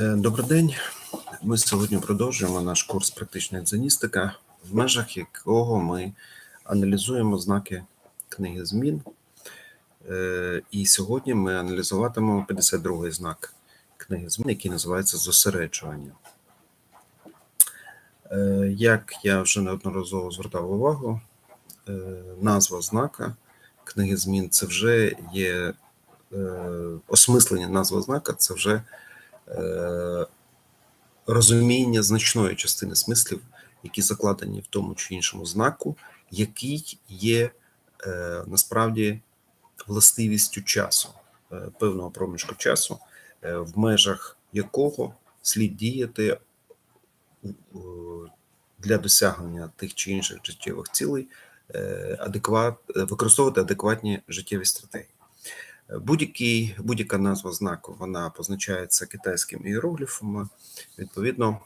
Е, Добрий день. Ми сьогодні продовжуємо наш курс практична дзеністика, в межах якого ми аналізуємо знаки книги змін. Е, І сьогодні ми аналізуватимемо 52-й знак книги змін, який називається зосереджування. Е, Як я вже неодноразово звертав увагу, назва знака книги змін це вже є осмислення назви знака, це вже розуміння значної частини смислів, які закладені в тому чи іншому знаку, який є е, насправді властивістю часу, е, певного проміжку часу, е, в межах якого слід діяти е, для досягнення тих чи інших життєвих цілей, е, адекват, е, використовувати адекватні життєві стратегії. Будь-яка назва знаку вона позначається китайськими іерогліфами. Відповідно,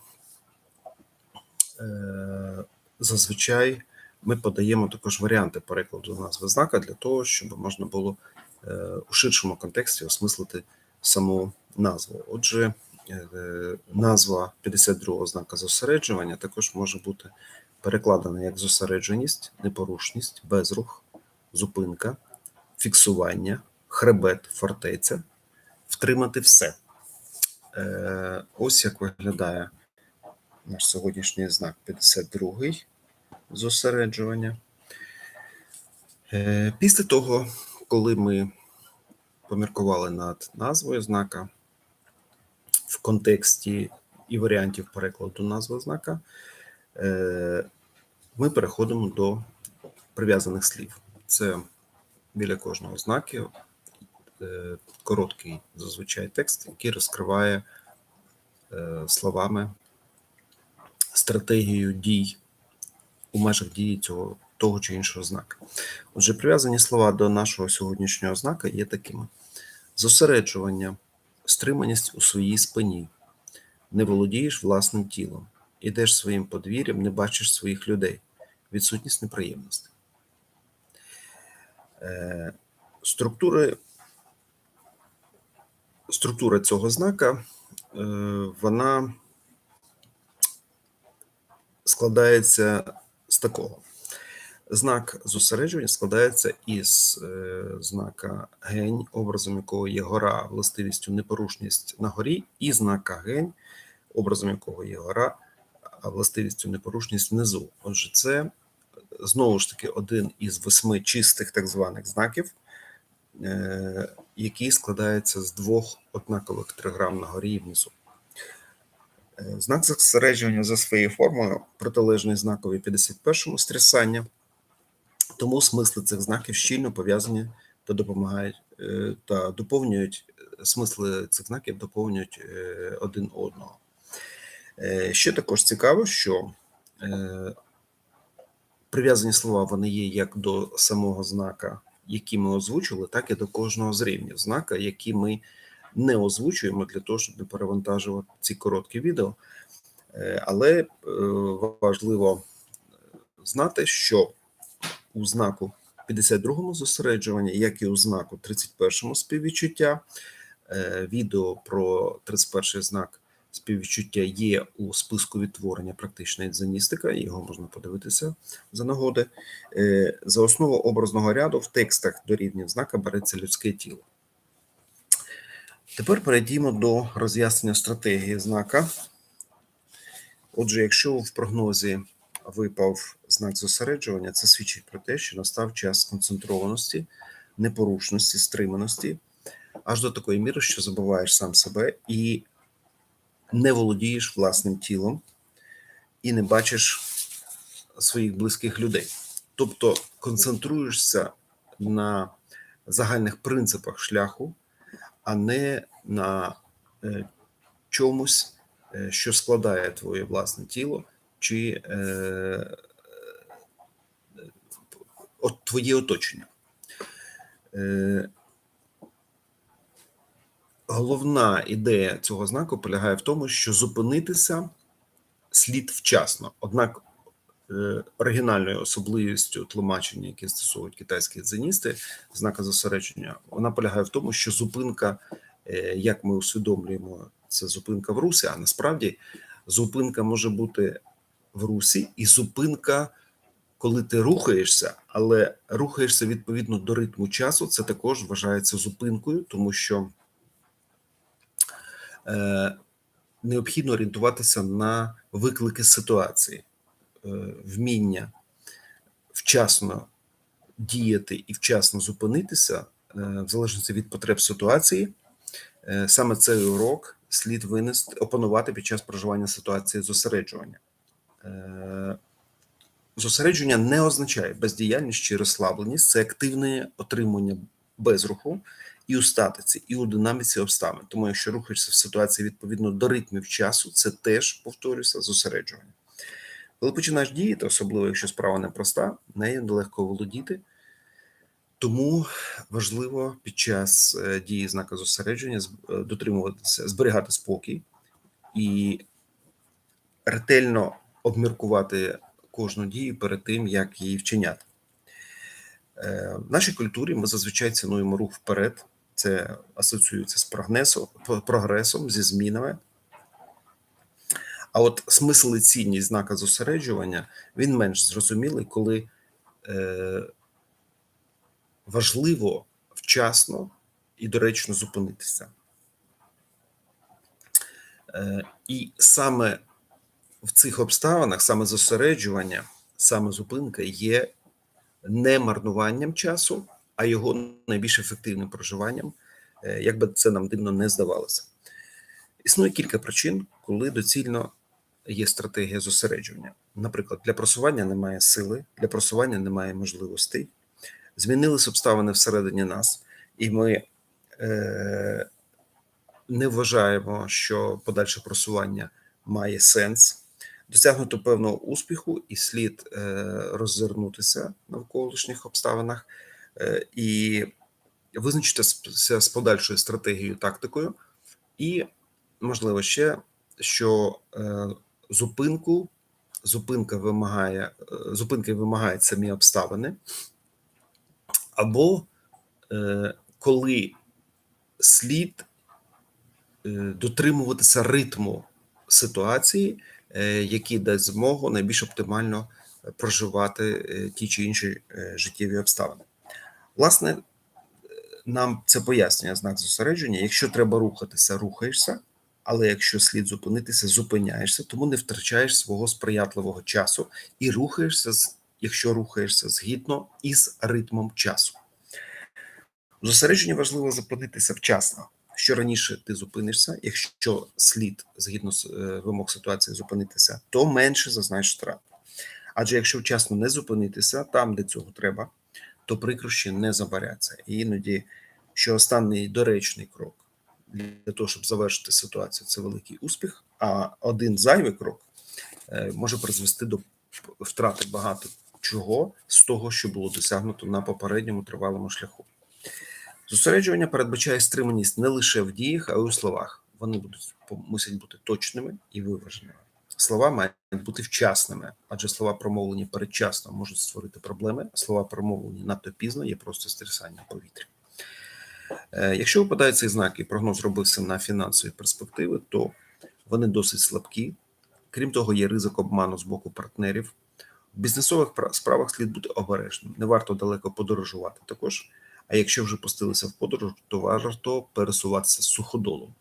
е, зазвичай ми подаємо також варіанти перекладу назви знака для того, щоб можна було е, у ширшому контексті осмислити саму назву. Отже, е, назва 52-го знака зосереджування також може бути перекладена як зосередженість, непорушність, безрух, зупинка, фіксування хребет, фортеця, втримати все. Е, Ось як виглядає наш сьогоднішній знак 52-й зосереджування. Е, Після того, коли ми поміркували над назвою знака в контексті і варіантів перекладу назви знака, е, ми переходимо до прив'язаних слів. Це біля кожного знаку короткий зазвичай текст, який розкриває е, словами стратегію дій у межах дії цього того чи іншого знака. Отже, прив'язані слова до нашого сьогоднішнього знака є такими: зосереджування, стриманість у своїй спині, не володієш власним тілом, ідеш своїм подвір'ям, не бачиш своїх людей, відсутність неприємностей. Е, Структури структура цього знака е, вона складається з такого. Знак зосередження складається із е, знака гень, образом якого є гора, властивістю непорушність на горі, і знака гень, образом якого є гора, а властивістю непорушність внизу. Отже, це знову ж таки один із восьми чистих так званих знаків, який складається з двох однакових триграм на горі і внизу. Е, Знак зосередження за своєю формою протилежний знакові 51-му стрясання, тому смисли цих знаків щільно пов'язані та допомагають е, та доповнюють смисли цих знаків доповнюють е, один одного. Е, Ще також цікаво, що е, прив'язані слова вони є як до самого знака, який ми озвучили, так і до кожного з рівнів знака, які ми не озвучуємо для того, щоб не перевантажувати ці короткі відео. Е, Але е, важливо знати, що у знаку 52-му зосереджування, як і у знаку 31-му співвідчуття, е, відео про 31-й знак співвідчуття є у списку відтворення практичної дзеністика, його можна подивитися за нагоди. Е, За основу образного ряду в текстах до рівня знака береться людське тіло. Тепер перейдімо до роз'яснення стратегії знака. Отже, якщо в прогнозі випав знак зосереджування, це свідчить про те, що настав час концентрованості, непорушності, стриманості, аж до такої міри, що забуваєш сам себе і не володієш власним тілом, і не бачиш своїх близьких людей. Тобто концентруєшся на загальних принципах шляху, а не на е, чомусь, е, що складає твоє власне тіло, чи е, от твоє оточення. Е, головна ідея цього знаку полягає в тому, що зупинитися слід вчасно. Однак е, оригінальною особливістю тлумачення, яке стосують китайські дзеністи, знака зосередження, вона полягає в тому, що зупинка, е, як ми усвідомлюємо це зупинка в русі, а насправді зупинка може бути в русі і зупинка, коли ти рухаєшся, але рухаєшся відповідно до ритму часу, це також вважається зупинкою, тому що необхідно орієнтуватися на виклики ситуації, е, вміння вчасно діяти і вчасно зупинитися, е, в залежності від потреб ситуації. Е, Саме цей урок слід винести опанувати під час проживання ситуації зосереджування. Е, Зосередження не означає бездіяльність чи розслабленість, це активне отримання безруху і у статиці, і у динаміці обставин. Тому, якщо рухаєшся в ситуації відповідно до ритмів часу, це теж повторюся зосереджування. Коли починаєш діяти, особливо якщо справа непроста, нею нелегко володіти. Тому важливо під час е, дії знака зосередження е, дотримуватися, зберігати спокій і ретельно обміркувати кожну дію перед тим, як її вчиняти. Е, В нашій культурі ми зазвичай цінуємо рух вперед. Це асоціюється з прогресом, прогресом зі змінами. А от смисл і цінність знака зосереджування він менш зрозумілий, коли е, важливо вчасно і доречно зупинитися. Е, і саме в цих обставинах, саме зосереджування, саме зупинка є не марнуванням часу, а його найбільш ефективним проживанням, е, як би це нам дивно не здавалося. Існує кілька причин, коли доцільно є стратегія зосередження. Наприклад, для просування немає сили, для просування немає можливостей, змінились обставини всередині нас, і ми е, не вважаємо, що подальше просування має сенс. Досягнуто певного успіху, і слід е, роззирнутися навколишніх обставинах і визначитися з подальшою стратегією, тактикою, і можливо ще, що е, зупинку, зупинка вимагає, е, зупинки вимагають самі обставини, або е, коли слід е, дотримуватися ритму ситуації, е, який дасть змогу найбільш оптимально проживати е, ті чи інші е, життєві обставини. Власне, е, нам це пояснює знак зосередження. Якщо треба рухатися, рухаєшся, але якщо слід зупинитися, зупиняєшся, тому не втрачаєш свого сприятливого часу і рухаєшся, якщо рухаєшся згідно із ритмом часу. В зосередженні важливо зупинитися вчасно. Що раніше ти зупинишся, якщо слід згідно з е, вимог ситуації зупинитися, то менше зазнаєш втрат. Адже якщо вчасно не зупинитися там, де цього треба, то прикрощі не забаряться. І іноді, що останній доречний крок для того, щоб завершити ситуацію, це великий успіх. А один зайвий крок е, може призвести до втрати багато чого з того, що було досягнуто на попередньому тривалому шляху. Зосереджування передбачає стриманість не лише в діях, а й у словах. Вони будуть мусять бути точними і виваженими. Слова мають бути вчасними, адже слова промовлені передчасно можуть створити проблеми. Слова промовлені надто пізно є просто стрясання повітря. Е, Якщо випадає цей знак і прогноз робився на фінансові перспективи, то вони досить слабкі. Крім того, є ризик обману з боку партнерів. В бізнесових справах слід бути обережним. Не варто далеко подорожувати також. А якщо вже пустилися в подорож, то варто пересуватися суходолом.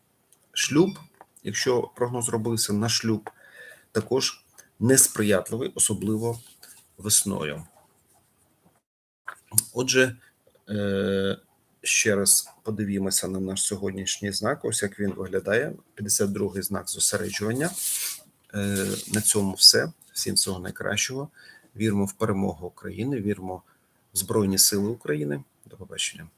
Шлюб, якщо прогноз робився на шлюб, також несприятливий, особливо весною. Отже, е, ще раз подивімося на наш сьогоднішній знак. Ось як він виглядає. 52-й знак зосереджування. Е, На цьому все. Всім всього найкращого. Віримо в перемогу України, віримо в Збройні Сили України. До побачення.